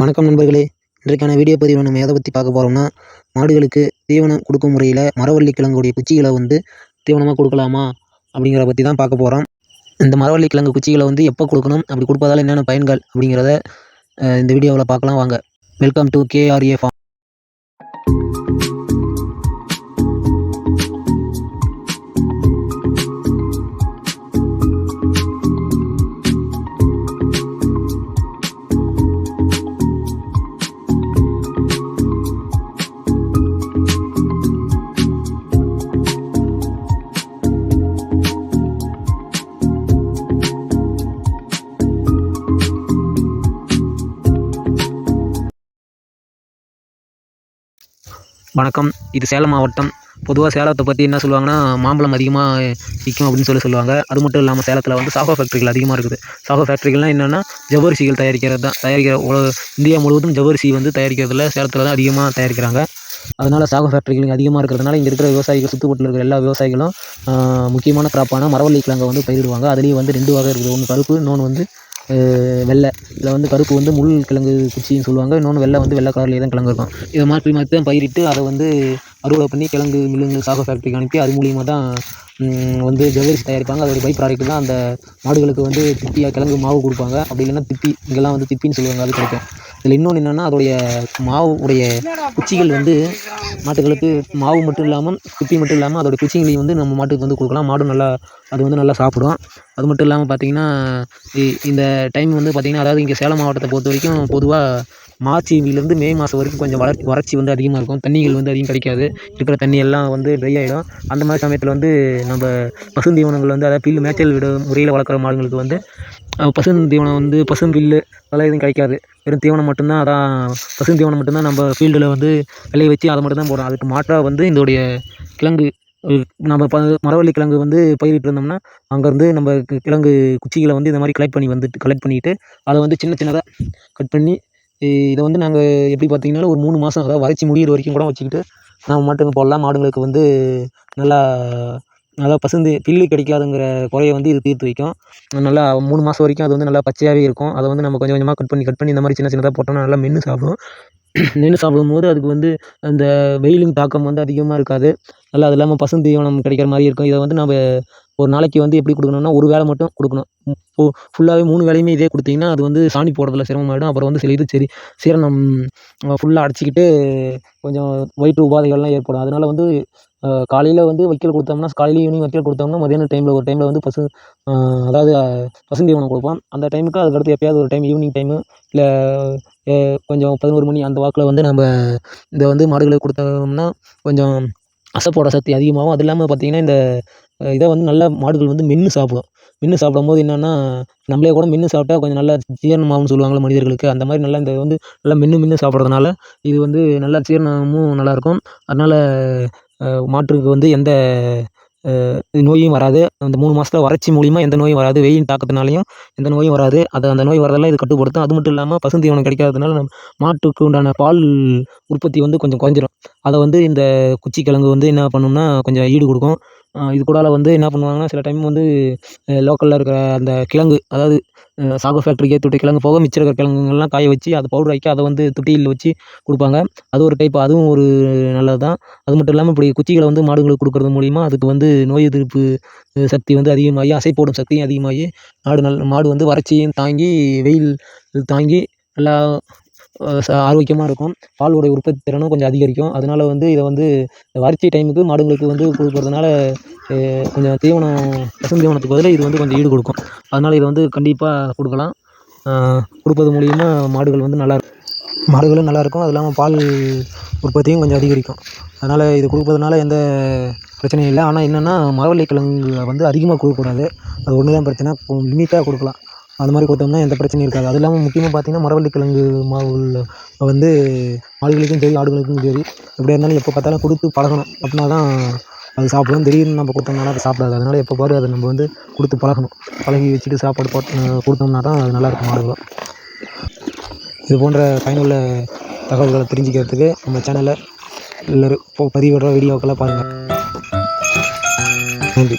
வணக்கம் நண்பர்களே. இன்றைக்கான வீடியோ பதிவில் நம்ம எதை பற்றி பார்க்க போகிறோம்னா மாடுகளுக்கு தீவனம் கொடுக்கும் முறையில் மரவள்ளி கிழங்குடைய குச்சிகளை வந்து தீவனமாக கொடுக்கலாமா அப்படிங்கிறத பற்றி தான் பார்க்க போகிறோம் இந்த மரவள்ளி கிழங்கு குச்சிகளை வந்து எப்போ கொடுக்கணும் அப்படி கொடுப்பதால் என்னென்ன பயன்கள் அப்படிங்கிறத இந்த வீடியோவில் பார்க்கலாம். வாங்க. வெல்கம் டு கேஆர்ஏ ஃபார்ம் வணக்கம். இது சேலம் மாவட்டம். பொதுவாக சேலத்தை பற்றி என்ன சொல்லுவாங்கன்னா மாம்பழம் அதிகமாக விற்கும் அப்படின்னு சொல்லி சொல்லுவாங்க. அது மட்டும் இல்லாமல் சேலத்தில் வந்து சாகோ ஃபேக்ட்ரிகள் அதிகமாக இருக்குது. சாகோ ஃபேக்ட்ரிகள்லாம் என்னென்னா ஜவ்வரிசிகள் தயாரிக்கிறது தான். தயாரிக்கிற உலக இந்தியா முழுவதும் ஜவ்வரிசி வந்து தயாரிக்கிறதுல சேலத்தில் தான் அதிகமாக தயாரிக்கிறாங்க. அதனால் சாகோ ஃபேக்ட்ரிகள் அதிகமாக இருக்கிறதுனால இங்கே இருக்கிற விவசாயிகள் சுற்றுப்பட்டில் இருக்கிற எல்லா விவசாயிகளும் முக்கியமான கிராப்பான மரவள்ளி கிழங்கை வந்து பயிரிடுவாங்க. அதுலேயும் வந்து ரெண்டு வகை இருக்குது. ஒன்று கருப்பு இன்னொன்று வந்து வெள்ளை. இதில் வந்து கருப்பு வந்து முள் கிழங்கு குச்சின்னு சொல்லுவாங்க. இன்னொன்று வெள்ளை வந்து வெள்ளை கலர்லேயே தான் கிழங்கு இருக்கும். இதை மாற்றி மாற்றி தான் பயிரிட்டு அதை வந்து அறுவடை பண்ணி கிழங்கு மில்லுங்க சாகோ ஃபேக்ட்ரிக்கு அனுப்பி அது மூலியமாக தான் வந்து ஜவ்வரிசி தயாரிப்பாங்க. அதோடய பை ப்ராடக்ட் தான் அந்த மாடுகளுக்கு வந்து திப்பியாக கிழங்கு மாவு கொடுப்பாங்க. அப்படி இல்லைன்னா திப்பி இங்கெல்லாம் வந்து திப்பின்னு சொல்லுவாங்க அது கிடைக்கும். இதில் இன்னொன்று என்னென்னா அதோடைய மாவு உடைய குச்சிகள் வந்து மாட்டுகளுக்கு மாவு மட்டும் இல்லாமல் குப்பி மட்டும் இல்லாமல் அதோடைய குச்சிகளையும் வந்து நம்ம மாட்டுக்கு வந்து கொடுக்கலாம். மாடும் நல்லா அது வந்து நல்லா சாப்பிடும். அது மட்டும் இல்லாமல் பார்த்தீங்கன்னா இ- இந்த டைம் வந்து பார்த்திங்கன்னா அதாவது இங்கே சேலம் மாவட்டத்தை பொறுத்த வரைக்கும் பொதுவாக மார்ச்லேருந்து மே மாதம் வரைக்கும் கொஞ்சம் வளர்ச்சி வறட்சி வந்து அதிகமாக இருக்கும். தண்ணிகள் வந்து அதிகம் கிடைக்காது. இருக்கிற தண்ணி எல்லாம் வந்து ட்ரை ஆகிடும் அந்த மாதிரி சமயத்தில் வந்து நம்ம பசுந்தீவனங்கள் வந்து அதாவது பில்லு மேய்ச்சல் விட முறையில் வளர்க்குற மாடுங்களுக்கு வந்து அஹ், பசுந்தீவனம் வந்து பசும் பில்லு அதெல்லாம் எதுவும் கிடைக்காது. வெறும் தீவனம் மட்டும்தான் அதான் பசுந்தீவனம் மட்டும்தான் நம்ம ஃபீல்டில் வந்து விளைய வச்சு அதை மட்டும்தான் போடுறோம். அதுக்கு மாற்றாக வந்து இதோடைய கிழங்கு நம்ம ப மரவள்ளி கிழங்கு வந்து பயிரிட்டு இருந்தோம்னா அங்கேருந்து நம்ம கிழங்கு குச்சிகளை வந்து இந்த மாதிரி கலெக்ட் பண்ணி வந்துட்டு கலெக்ட் பண்ணிவிட்டு அதை வந்து சின்ன சின்னதாக கட் பண்ணி இதை வந்து நாங்கள் எப்படி பார்த்தீங்கன்னா ஒரு மூணு மாதம் அதாவது வறட்சி முடிகிற வரைக்கும் கூட வச்சுக்கிட்டு நம்ம மாட்டுக்கு போடலாம். மாடுங்களுக்கு வந்து நல்லா நல்லா பசுந்து பில்லு கிடைக்காதுங்கிற குறைய வந்து இது தீர்த்து வைக்கும். நல்லா மூணு மாதம் வரைக்கும் அது வந்து நல்லா பச்சையாகவே இருக்கும். அதை வந்து நம்ம கொஞ்சம் கொஞ்சமாக கட் பண்ணி கட் பண்ணி இந்த மாதிரி சின்ன சின்னதாக போட்டோம்னா நல்லா மென்று சாப்பிடும். மென்று சாப்பிடும்போது அதுக்கு வந்து அந்த வெயிலின் தாக்கம் வந்து அதிகமாக இருக்காது. நல்லா அது இல்லாமல் பசுந்தீவனம் கிடைக்கிற மாதிரி இருக்கும். இதை வந்து நம்ம ஒரு நாளைக்கு வந்து எப்படி கொடுக்கணும்னா ஒரு வேளை மட்டும் கொடுக்கணும். ஃபுல்லாகவே மூணு வேலையுமே இதே கொடுத்தீங்கன்னா அது வந்து சாணி போடுறதுல சிரமமாயிடும் அப்புறம் வந்து சில இது சரி சீரணம் ஃபுல்லாக அடைச்சிக்கிட்டு கொஞ்சம் வயிற்று உபாதைகள்லாம் ஏற்படும். அதனால வந்து காலையில் வந்து வைக்கல் கொடுத்தோம்னா காலையில் ஈவினிங் வைக்கல் கொடுத்தோம்னா மதியான டைமில் ஒரு டைமில் வந்து பசு அதாவது அஹ், பசுந்தீவனம் கொடுப்போம் அந்த டைமுக்கு அதுக்கடுத்து எப்பயாவது ஒரு டைம் ஈவினிங் டைமு இல்லை கொஞ்சம் பதினோரு மணி அந்த வாக்கில் வந்து நம்ம இதை வந்து மாடுகளுக்கு கொடுத்தோம்னா கொஞ்சம் அசப்போட சக்தி அதிகமாகும். அது இல்லாமல் பார்த்தீங்கன்னா இந்த இதை வந்து நல்லா மாடுகள் வந்து மென்று சாப்பிடும். மென்று சாப்பிடும்போது என்னென்னா நம்மளே கூட மென்று சாப்பிட்டா கொஞ்சம் நல்லா ஜீரணமாகும்னு சொல்லுவாங்கள்ல மனிதர்களுக்கு. அந்த மாதிரி நல்லா இந்த வந்து நல்லா மென்று மென்று சாப்பிட்றதுனால இது வந்து நல்லா ஜீரணமும் நல்லாயிருக்கும். அதனால் மாட்டுக்கு வந்து எந்த நோயும் வராது. அந்த மூணு மாதத்துல வறட்சி மூலிமா எந்த நோயும் வராது. வெயில் தாக்கத்தினாலையும் எந்த நோயும் வராது. அது அந்த நோய் வரதெல்லாம் இது கட்டுப்படுத்தும். அது மட்டும் இல்லாமல் பசுந்தீவனம் கிடைக்காததுனால நம்ம மாட்டுக்கு உண்டான பால் உற்பத்தி வந்து கொஞ்சம் குறைஞ்சிரும். அதை வந்து இந்த குச்சி கிழங்கு வந்து என்ன பண்ணும்னா கொஞ்சம் ஈடு கொடுக்கும். இது கூடால வந்து என்ன பண்ணுவாங்கன்னா சில டைம் வந்து லோக்கலில் இருக்கிற அந்த கிழங்கு அதாவது அஹ் சாகோ ஃபேக்ட்ரிக்கு துட்டை கிழங்கு போக மிச்சம் இருக்கிற கிழங்குங்கள்லாம் காய வச்சு அதை பவுடர் ஆக்கி அதை வந்து தொட்டியில் வச்சு கொடுப்பாங்க. அது ஒரு டைப் அதுவும் ஒரு நல்லது தான் அது மட்டும் இல்லாமல் இப்படி குச்சிகளை வந்து மாடுங்களுக்கு கொடுக்குறது மூலிமா அதுக்கு வந்து நோய் எதிர்ப்பு சக்தி வந்து அதிகமாகி அசை போடும் சக்தியும் அதிகமாகி மாடு நல் மாடு வந்து வறட்சியும் தாங்கி வெயில் தாங்கி நல்லா ஆரோக்கியமாக இருக்கும். பாலோடைய உற்பத்தி திறனும் கொஞ்சம் அதிகரிக்கும். அதனால வந்து இதை வந்து வறட்சி டைமுக்கு மாடுங்களுக்கு வந்து கொடுக்கறதுனால கொஞ்சம் தீவனம் பசும் தீவனத்துக்கு பதிலாக இது வந்து கொஞ்சம் ஈடு கொடுக்கும். அதனால் இதை வந்து கண்டிப்பாக கொடுக்கலாம். கொடுப்பது மூலிமா மாடுகள் வந்து நல்லா மாடுகளும் நல்லாயிருக்கும் அது இல்லாமல் பால் உற்பத்தியும் கொஞ்சம் அதிகரிக்கும். அதனால் இது கொடுப்பதுனால எந்த பிரச்சனையும் இல்லை. ஆனால் என்னென்னா மரவள்ளிக்கிழங்கு வந்து அதிகமாக கொடுக்கக்கூடாது. அது ஒன்று தான் பிரச்சனை. லிமிட்டாக கொடுக்கலாம். அந்த மாதிரி கொடுத்தோம்னா எந்த பிரச்சனையும் இருக்காது. அது இல்லாமல் முக்கியமாக பார்த்திங்கன்னா மரவள்ளிக்கிழங்கு கிழங்கு வந்து மாடுகளுக்கும் சரி ஆடுகளுக்கும் சரி எப்படியா இருந்தாலும் எப்போ பார்த்தாலும் கொடுத்து பழகணும். அப்படின்னா தான் அது சாப்பிடும் திடீர்னு நம்ம கொடுத்தோம்னா அது சாப்பிடாது. அதனால் எப்போ பாரு அதை நம்ம வந்து கொடுத்து பழகணும். பழகி வச்சுட்டு சாப்பாடு போட்டு கொடுத்தோம்னா தான் அது நல்லாயிருக்கும் மாடுகளும் இது போன்ற பயனுள்ள தகவல்களை தெரிஞ்சுக்கிறதுக்கு நம்ம சேனலை எல்லோரும் இப்போ பதிவிடுற வீடியோக்கெல்லாம் பாருங்கள் நன்றி.